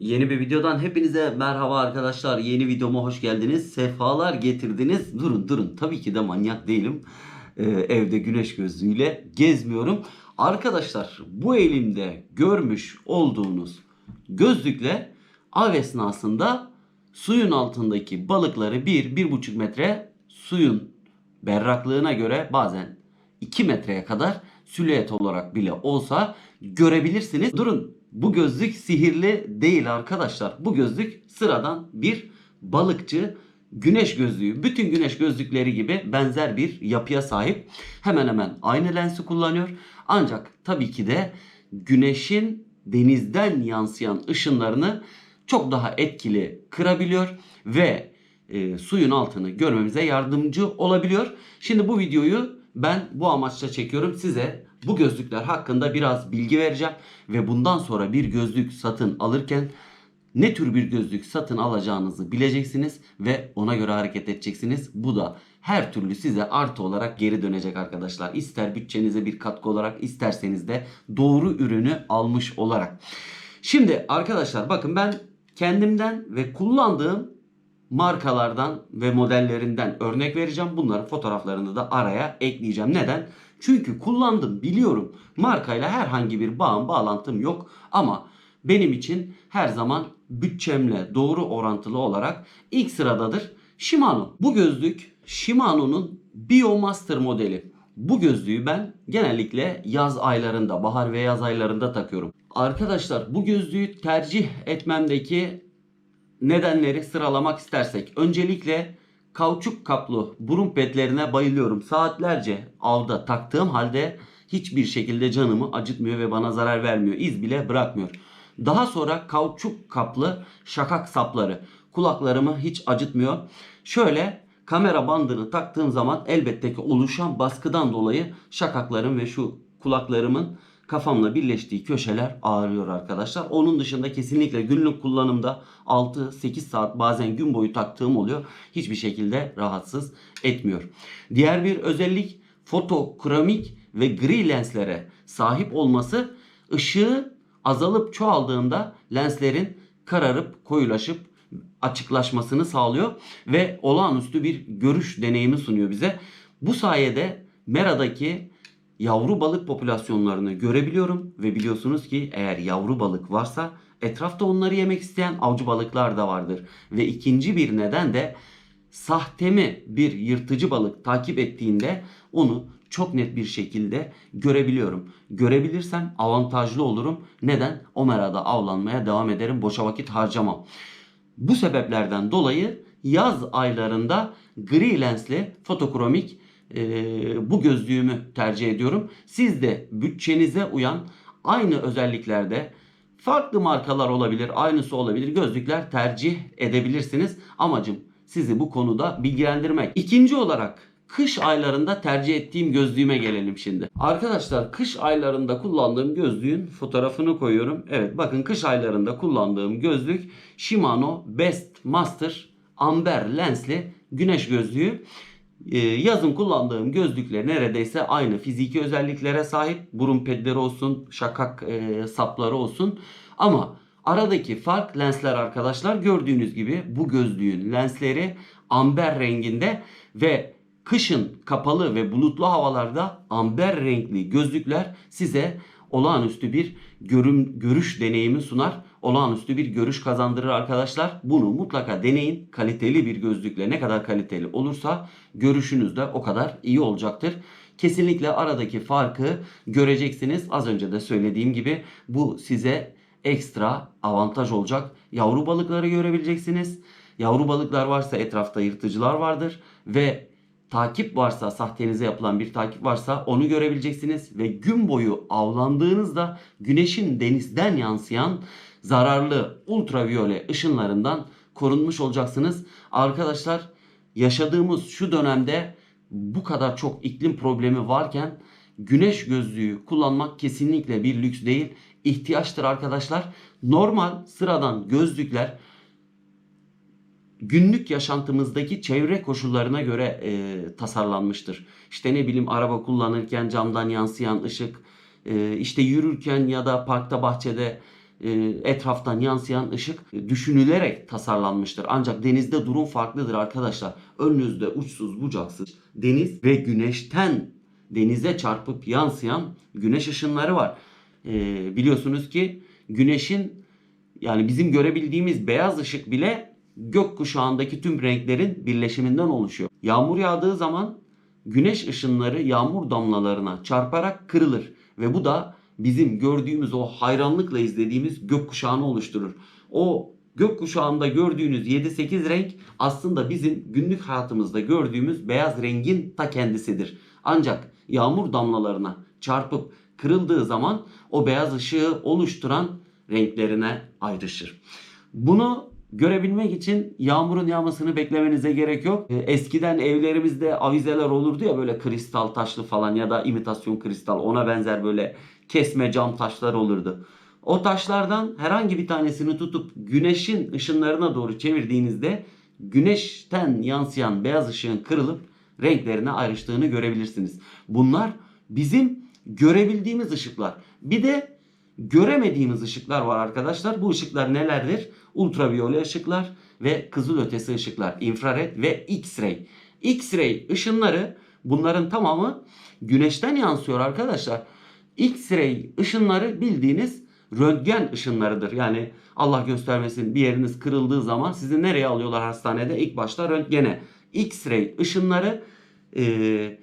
Yeni bir videodan hepinize merhaba arkadaşlar. Yeni videoma hoş geldiniz. Sefalar getirdiniz. Durun durun. Tabii ki de manyak değilim. Ee, evde güneş gözlüğüyle gezmiyorum. Arkadaşlar bu elimde görmüş olduğunuz gözlükle av esnasında suyun altındaki balıkları 1-1,5 metre suyun berraklığına göre bazen 2 metreye kadar silüet olarak bile olsa görebilirsiniz. Durun bu gözlük sihirli değil arkadaşlar. Bu gözlük sıradan bir balıkçı güneş gözlüğü. Bütün güneş gözlükleri gibi benzer bir yapıya sahip. Hemen hemen aynı lensi kullanıyor. Ancak tabii ki de güneşin denizden yansıyan ışınlarını çok daha etkili kırabiliyor ve e, suyun altını görmemize yardımcı olabiliyor. Şimdi bu videoyu ben bu amaçla çekiyorum. Size bu gözlükler hakkında biraz bilgi vereceğim ve bundan sonra bir gözlük satın alırken ne tür bir gözlük satın alacağınızı bileceksiniz ve ona göre hareket edeceksiniz. Bu da her türlü size artı olarak geri dönecek arkadaşlar. İster bütçenize bir katkı olarak isterseniz de doğru ürünü almış olarak. Şimdi arkadaşlar bakın ben kendimden ve kullandığım markalardan ve modellerinden örnek vereceğim. Bunların fotoğraflarını da araya ekleyeceğim. Neden? Çünkü kullandım biliyorum. Markayla herhangi bir bağım bağlantım yok ama benim için her zaman bütçemle doğru orantılı olarak ilk sıradadır Shimano. Bu gözlük Shimano'nun Biomaster modeli. Bu gözlüğü ben genellikle yaz aylarında, bahar ve yaz aylarında takıyorum. Arkadaşlar bu gözlüğü tercih etmemdeki nedenleri sıralamak istersek öncelikle kauçuk kaplı burun petlerine bayılıyorum. Saatlerce avda taktığım halde hiçbir şekilde canımı acıtmıyor ve bana zarar vermiyor. İz bile bırakmıyor. Daha sonra kauçuk kaplı şakak sapları kulaklarımı hiç acıtmıyor. Şöyle kamera bandını taktığım zaman elbette ki oluşan baskıdan dolayı şakaklarım ve şu kulaklarımın kafamla birleştiği köşeler ağrıyor arkadaşlar. Onun dışında kesinlikle günlük kullanımda 6-8 saat bazen gün boyu taktığım oluyor. Hiçbir şekilde rahatsız etmiyor. Diğer bir özellik fotokromik ve gri lenslere sahip olması ışığı azalıp çoğaldığında lenslerin kararıp koyulaşıp açıklaşmasını sağlıyor ve olağanüstü bir görüş deneyimi sunuyor bize. Bu sayede Mera'daki yavru balık popülasyonlarını görebiliyorum ve biliyorsunuz ki eğer yavru balık varsa etrafta onları yemek isteyen avcı balıklar da vardır. Ve ikinci bir neden de sahtemi bir yırtıcı balık takip ettiğinde onu çok net bir şekilde görebiliyorum. Görebilirsem avantajlı olurum. Neden? O merada avlanmaya devam ederim. Boşa vakit harcamam. Bu sebeplerden dolayı yaz aylarında gri lensli fotokromik e, bu gözlüğümü tercih ediyorum. Siz de bütçenize uyan aynı özelliklerde farklı markalar olabilir, aynısı olabilir gözlükler tercih edebilirsiniz. Amacım sizi bu konuda bilgilendirmek. İkinci olarak kış aylarında tercih ettiğim gözlüğüme gelelim şimdi. Arkadaşlar kış aylarında kullandığım gözlüğün fotoğrafını koyuyorum. Evet bakın kış aylarında kullandığım gözlük Shimano Best Master amber lensli güneş gözlüğü. Ee, yazın kullandığım gözlükler neredeyse aynı fiziki özelliklere sahip. Burun pedleri olsun, şakak e, sapları olsun. Ama aradaki fark lensler arkadaşlar. Gördüğünüz gibi bu gözlüğün lensleri amber renginde ve kışın kapalı ve bulutlu havalarda amber renkli gözlükler size olağanüstü bir görüm, görüş deneyimi sunar. Olağanüstü bir görüş kazandırır arkadaşlar. Bunu mutlaka deneyin. Kaliteli bir gözlükle ne kadar kaliteli olursa görüşünüz de o kadar iyi olacaktır. Kesinlikle aradaki farkı göreceksiniz. Az önce de söylediğim gibi bu size ekstra avantaj olacak. Yavru balıkları görebileceksiniz. Yavru balıklar varsa etrafta yırtıcılar vardır ve takip varsa, sahtenize yapılan bir takip varsa onu görebileceksiniz ve gün boyu avlandığınızda güneşin denizden yansıyan zararlı ultraviyole ışınlarından korunmuş olacaksınız. Arkadaşlar yaşadığımız şu dönemde bu kadar çok iklim problemi varken güneş gözlüğü kullanmak kesinlikle bir lüks değil, ihtiyaçtır arkadaşlar. Normal sıradan gözlükler günlük yaşantımızdaki çevre koşullarına göre e, tasarlanmıştır. İşte ne bileyim araba kullanırken camdan yansıyan ışık, e, işte yürürken ya da parkta bahçede e, etraftan yansıyan ışık düşünülerek tasarlanmıştır. Ancak denizde durum farklıdır arkadaşlar. Önünüzde uçsuz bucaksız deniz ve güneşten denize çarpıp yansıyan güneş ışınları var. E, biliyorsunuz ki güneşin yani bizim görebildiğimiz beyaz ışık bile gökkuşağındaki tüm renklerin birleşiminden oluşuyor. Yağmur yağdığı zaman güneş ışınları yağmur damlalarına çarparak kırılır ve bu da bizim gördüğümüz o hayranlıkla izlediğimiz gökkuşağını oluşturur. O gökkuşağında gördüğünüz 7-8 renk aslında bizim günlük hayatımızda gördüğümüz beyaz rengin ta kendisidir. Ancak yağmur damlalarına çarpıp kırıldığı zaman o beyaz ışığı oluşturan renklerine ayrışır. Bunu görebilmek için yağmurun yağmasını beklemenize gerek yok. Ee, Eskiden evlerimizde avizeler olurdu ya böyle kristal taşlı falan ya da imitasyon kristal ona benzer böyle kesme cam taşlar olurdu. O taşlardan herhangi bir tanesini tutup güneşin ışınlarına doğru çevirdiğinizde güneşten yansıyan beyaz ışığın kırılıp renklerine ayrıştığını görebilirsiniz. Bunlar bizim görebildiğimiz ışıklar. Bir de göremediğimiz ışıklar var arkadaşlar. Bu ışıklar nelerdir? Ultraviyole ışıklar ve kızılötesi ışıklar, infrared ve X-ray. X-ray ışınları bunların tamamı güneşten yansıyor arkadaşlar. X-ray ışınları bildiğiniz röntgen ışınlarıdır. Yani Allah göstermesin bir yeriniz kırıldığı zaman sizi nereye alıyorlar hastanede? İlk başta röntgene. X-ray ışınları eee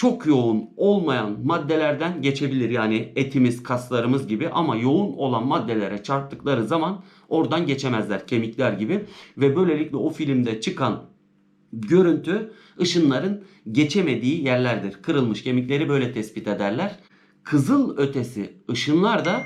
çok yoğun olmayan maddelerden geçebilir. Yani etimiz, kaslarımız gibi ama yoğun olan maddelere çarptıkları zaman oradan geçemezler kemikler gibi. Ve böylelikle o filmde çıkan görüntü ışınların geçemediği yerlerdir. Kırılmış kemikleri böyle tespit ederler. Kızıl ötesi ışınlar da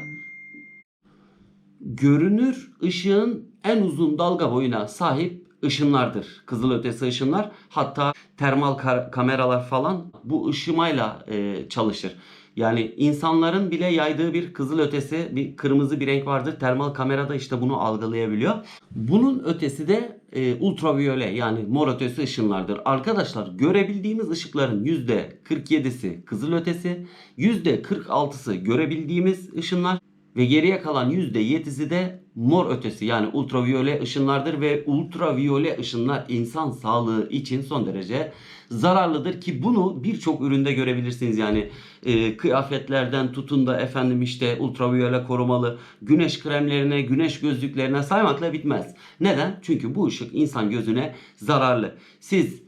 görünür ışığın en uzun dalga boyuna sahip ışınlardır. Kızıl ötesi ışınlar. Hatta termal ka- kameralar falan bu ışımayla e, çalışır. Yani insanların bile yaydığı bir kızıl ötesi, bir kırmızı bir renk vardır. Termal kamerada işte bunu algılayabiliyor. Bunun ötesi de e, ultraviyole yani mor ötesi ışınlardır. Arkadaşlar görebildiğimiz ışıkların %47'si kızıl ötesi, %46'sı görebildiğimiz ışınlar ve geriye kalan %7'si de mor ötesi yani ultraviyole ışınlardır ve ultraviyole ışınlar insan sağlığı için son derece zararlıdır ki bunu birçok üründe görebilirsiniz yani e, kıyafetlerden tutun da efendim işte ultraviyole korumalı güneş kremlerine güneş gözlüklerine saymakla bitmez. Neden? Çünkü bu ışık insan gözüne zararlı. Siz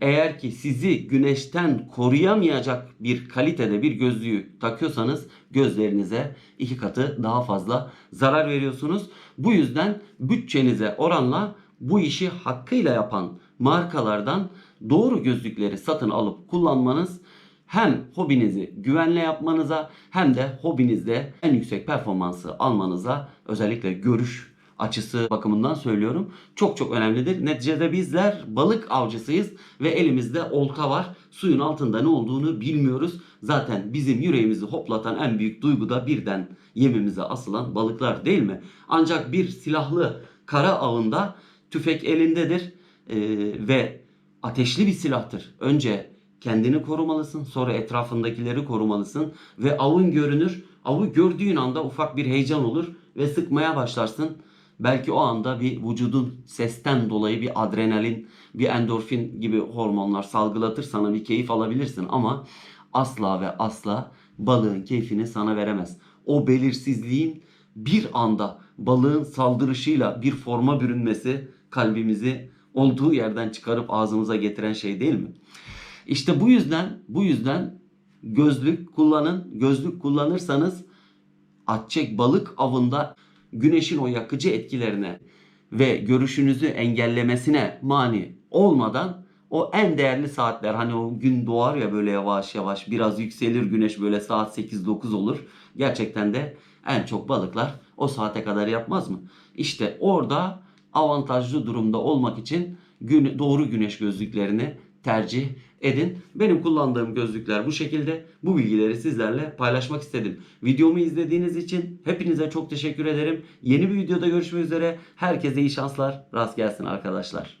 eğer ki sizi güneşten koruyamayacak bir kalitede bir gözlüğü takıyorsanız gözlerinize iki katı daha fazla zarar veriyorsunuz. Bu yüzden bütçenize oranla bu işi hakkıyla yapan markalardan doğru gözlükleri satın alıp kullanmanız hem hobinizi güvenle yapmanıza hem de hobinizde en yüksek performansı almanıza özellikle görüş açısı bakımından söylüyorum. Çok çok önemlidir. Neticede bizler balık avcısıyız ve elimizde olta var. Suyun altında ne olduğunu bilmiyoruz. Zaten bizim yüreğimizi hoplatan en büyük duygu da birden yemimize asılan balıklar değil mi? Ancak bir silahlı kara avında tüfek elindedir ee, ve ateşli bir silahtır. Önce kendini korumalısın, sonra etrafındakileri korumalısın ve avın görünür. Avı gördüğün anda ufak bir heyecan olur ve sıkmaya başlarsın. Belki o anda bir vücudun sesten dolayı bir adrenalin, bir endorfin gibi hormonlar salgılatır sana bir keyif alabilirsin ama asla ve asla balığın keyfini sana veremez. O belirsizliğin bir anda balığın saldırışıyla bir forma bürünmesi kalbimizi olduğu yerden çıkarıp ağzımıza getiren şey değil mi? İşte bu yüzden bu yüzden gözlük kullanın. Gözlük kullanırsanız atçek balık avında güneşin o yakıcı etkilerine ve görüşünüzü engellemesine mani olmadan o en değerli saatler hani o gün doğar ya böyle yavaş yavaş biraz yükselir güneş böyle saat 8-9 olur. Gerçekten de en çok balıklar o saate kadar yapmaz mı? İşte orada avantajlı durumda olmak için gün, doğru güneş gözlüklerini tercih edin. Benim kullandığım gözlükler bu şekilde. Bu bilgileri sizlerle paylaşmak istedim. Videomu izlediğiniz için hepinize çok teşekkür ederim. Yeni bir videoda görüşmek üzere. Herkese iyi şanslar. Rast gelsin arkadaşlar.